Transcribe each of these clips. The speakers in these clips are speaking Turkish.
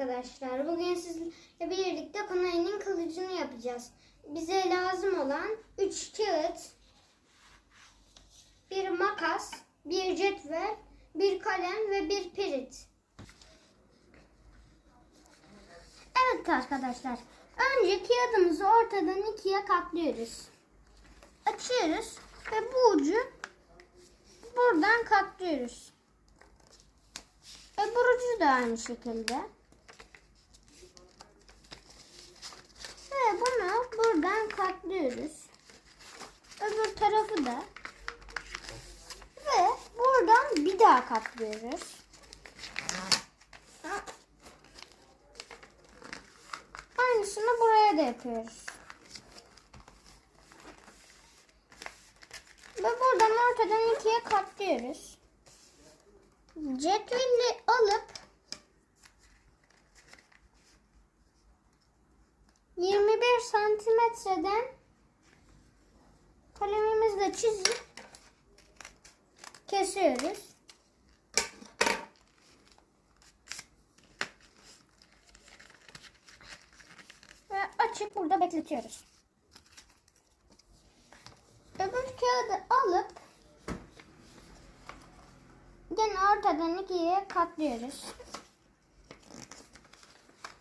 arkadaşlar. Bugün sizle birlikte Kunay'ın kılıcını yapacağız. Bize lazım olan 3 kağıt, bir makas, bir cetvel, bir kalem ve bir pirit. Evet arkadaşlar. Önce kağıdımızı ortadan ikiye katlıyoruz. Açıyoruz ve bu ucu buradan katlıyoruz. Öbür ucu da aynı şekilde. Ve bunu buradan katlıyoruz. Öbür tarafı da. Ve buradan bir daha katlıyoruz. Aynısını buraya da yapıyoruz. Ve buradan ortadan ikiye katlıyoruz. Cetveli alıp santimetreden kalemimizle çizip kesiyoruz. Ve açıp burada bekletiyoruz. Öbür kağıdı alıp Gene ortadan ikiye katlıyoruz.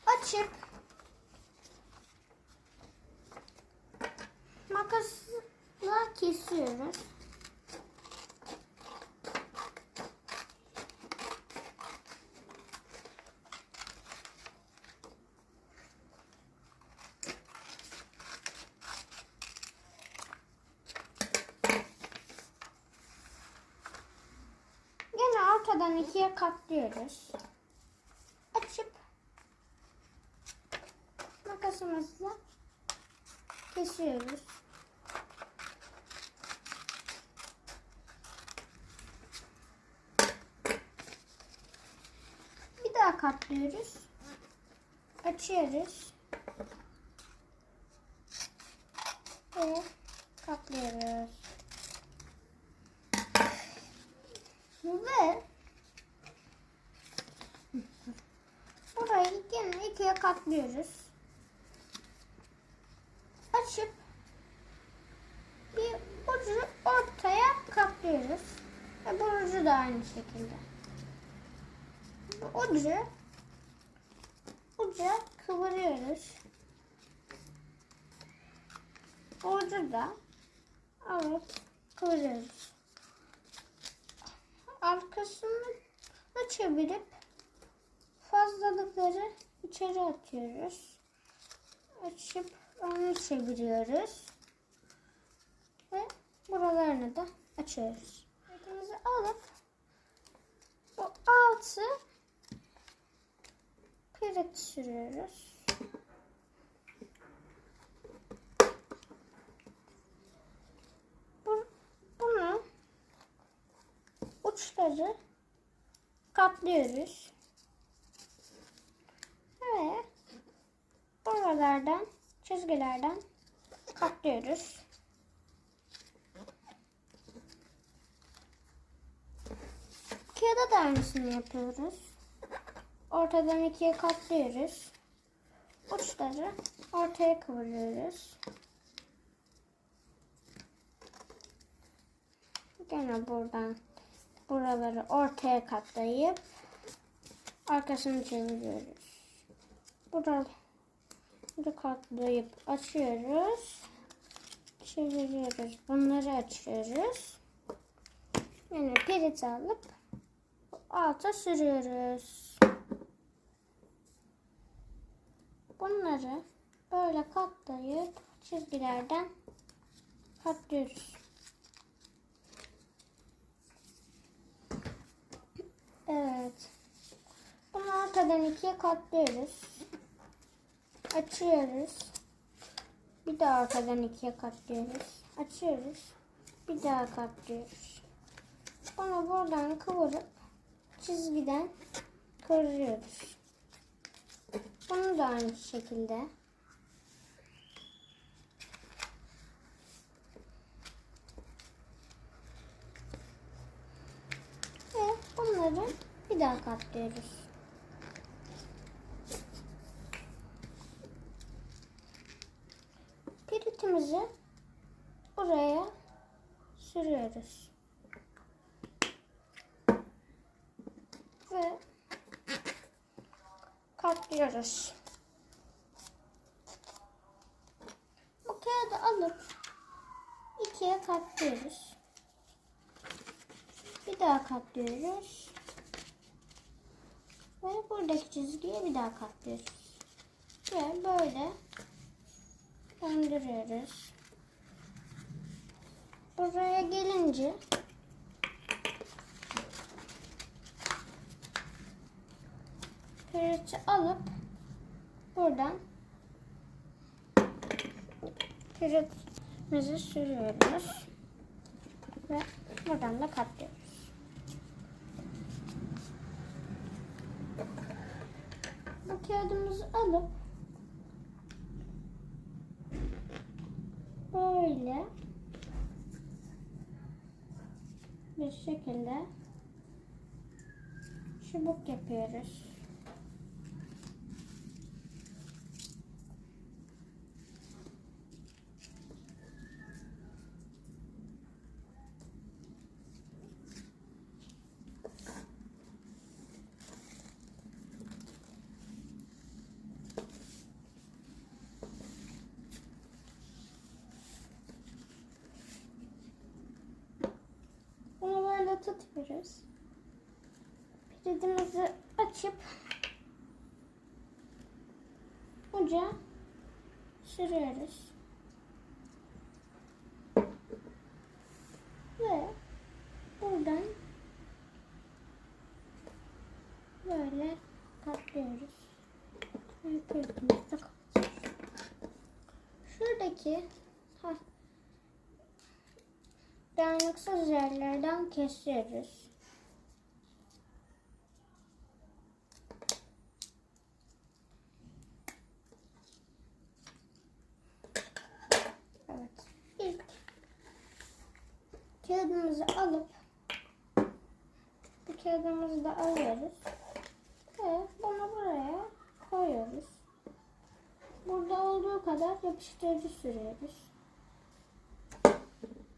Açıp makasla kesiyoruz. Ortadan ikiye katlıyoruz. Açıp makasımızla kesiyoruz. Bir daha katlıyoruz. Açıyoruz. Ve katlıyoruz. Ve burayı yine ikiye katlıyoruz. Açıp bir ucu ortaya katlıyoruz. Ve bu ucu da aynı şekilde. Ucu uca kıvırıyoruz. Ucu da alıp kıvırıyoruz arkasını da çevirip fazlalıkları içeri atıyoruz. Açıp onu çeviriyoruz. Ve buralarını da açıyoruz. Ipimizi alıp bu altı pirit sürüyoruz. Bu, bunu uçları katlıyoruz. Ve buralardan çizgilerden katlıyoruz. Kağıda da aynısını yapıyoruz. Ortadan ikiye katlıyoruz. Uçları ortaya kıvırıyoruz. Gene buradan buraları ortaya katlayıp arkasını çeviriyoruz. Buraları katlayıp açıyoruz. Çeviriyoruz. Bunları açıyoruz. Yine pirit alıp alta sürüyoruz. Bunları böyle katlayıp çizgilerden katlıyoruz. Evet. Bunu ortadan ikiye katlıyoruz. Açıyoruz. Bir daha ortadan ikiye katlıyoruz. Açıyoruz. Bir daha katlıyoruz. Bunu buradan kıvırıp çizgiden kıvırıyoruz. Bunu da aynı şekilde. Ve bunları bir daha katlıyoruz. Piritimizi buraya sürüyoruz. Ve katlıyoruz. Bu kağıdı alıp ikiye katlıyoruz. Bir daha katlıyoruz. Ve buradaki çizgiye bir daha katlıyoruz. Ve böyle döndürüyoruz. Buraya gelince pirinci alıp buradan pirincimizi sürüyoruz. Ve buradan da katlıyoruz. Bu kağıdımızı alıp böyle bir şekilde çubuk yapıyoruz. Tutuyoruz. Piridimizi açıp uca sürüyoruz. Ve buradan böyle katlıyoruz. Ve kapatıyoruz. Şuradaki dayanıksız yerlerden kesiyoruz. Evet. İlk kağıdımızı alıp bu kağıdımızı da alıyoruz. Ve bunu buraya koyuyoruz. Burada olduğu kadar yapıştırıcı sürüyoruz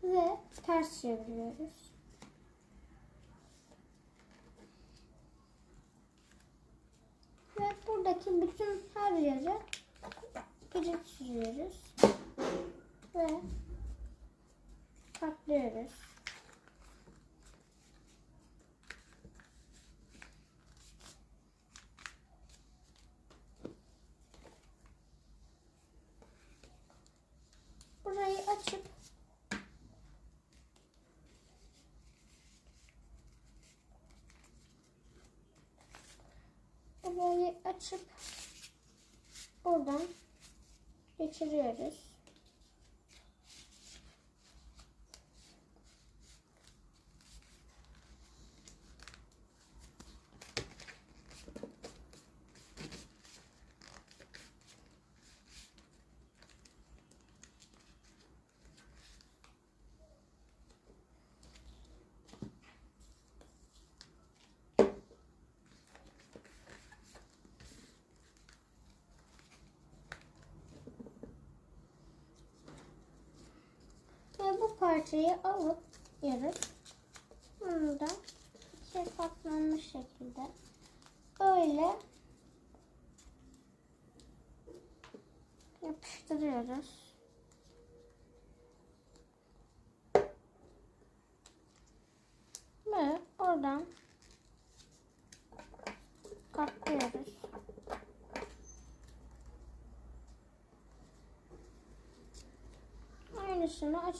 ve ters çeviriyoruz. Ve buradaki bütün her yere pirinç sürüyoruz. Ve katlıyoruz. Burayı açıp burayı açıp buradan geçiriyoruz. Ve bu parçayı alıp yarıp bunu da katlanmış şekilde böyle yapıştırıyoruz. Ve oradan katlıyoruz.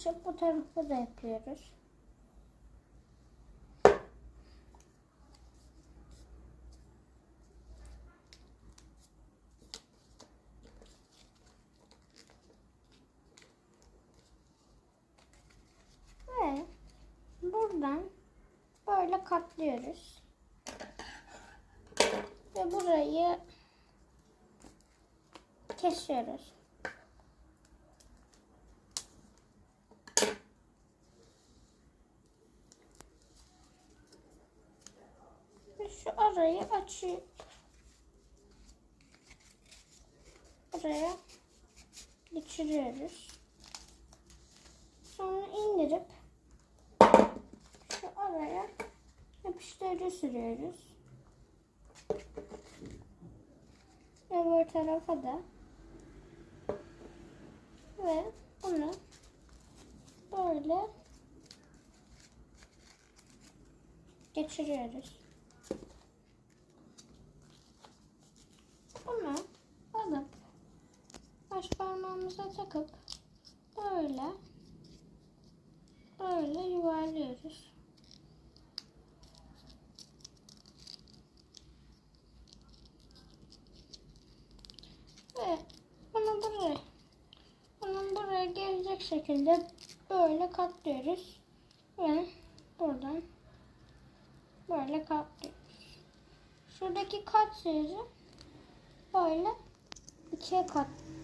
Açıp bu tarafı da yapıyoruz. Ve buradan böyle katlıyoruz. Ve burayı kesiyoruz. Ve şu arayı açıp buraya geçiriyoruz. çevirip şu araya yapıştırıcı sürüyoruz. Öbür tarafa da ve bunu böyle geçiriyoruz. Bunu alıp baş parmağımıza takıp böyle böyle yuvarlıyoruz. Ve bunu buraya bunun buraya gelecek şekilde böyle katlıyoruz. Ve buradan böyle katlıyoruz. Şuradaki kat yeri böyle ikiye katlıyoruz.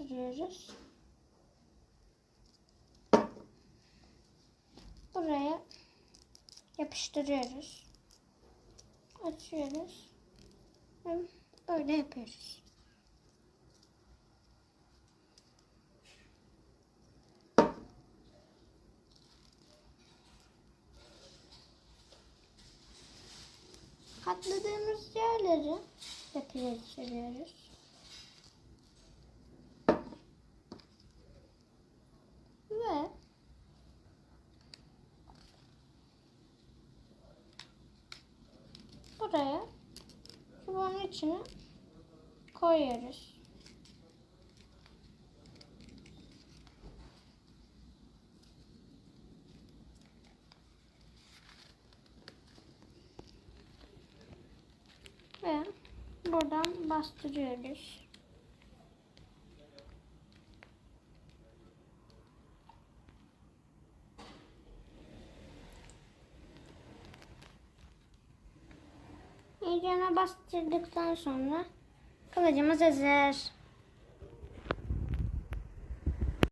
Sürüyoruz. Buraya yapıştırıyoruz. Açıyoruz. Böyle yapıyoruz. Katladığımız yerleri yapıya sürüyoruz. Ve buraya çubuğun içine koyuyoruz. Ve buradan bastırıyoruz. Bastırdıktan sonra kılıcımız hazır.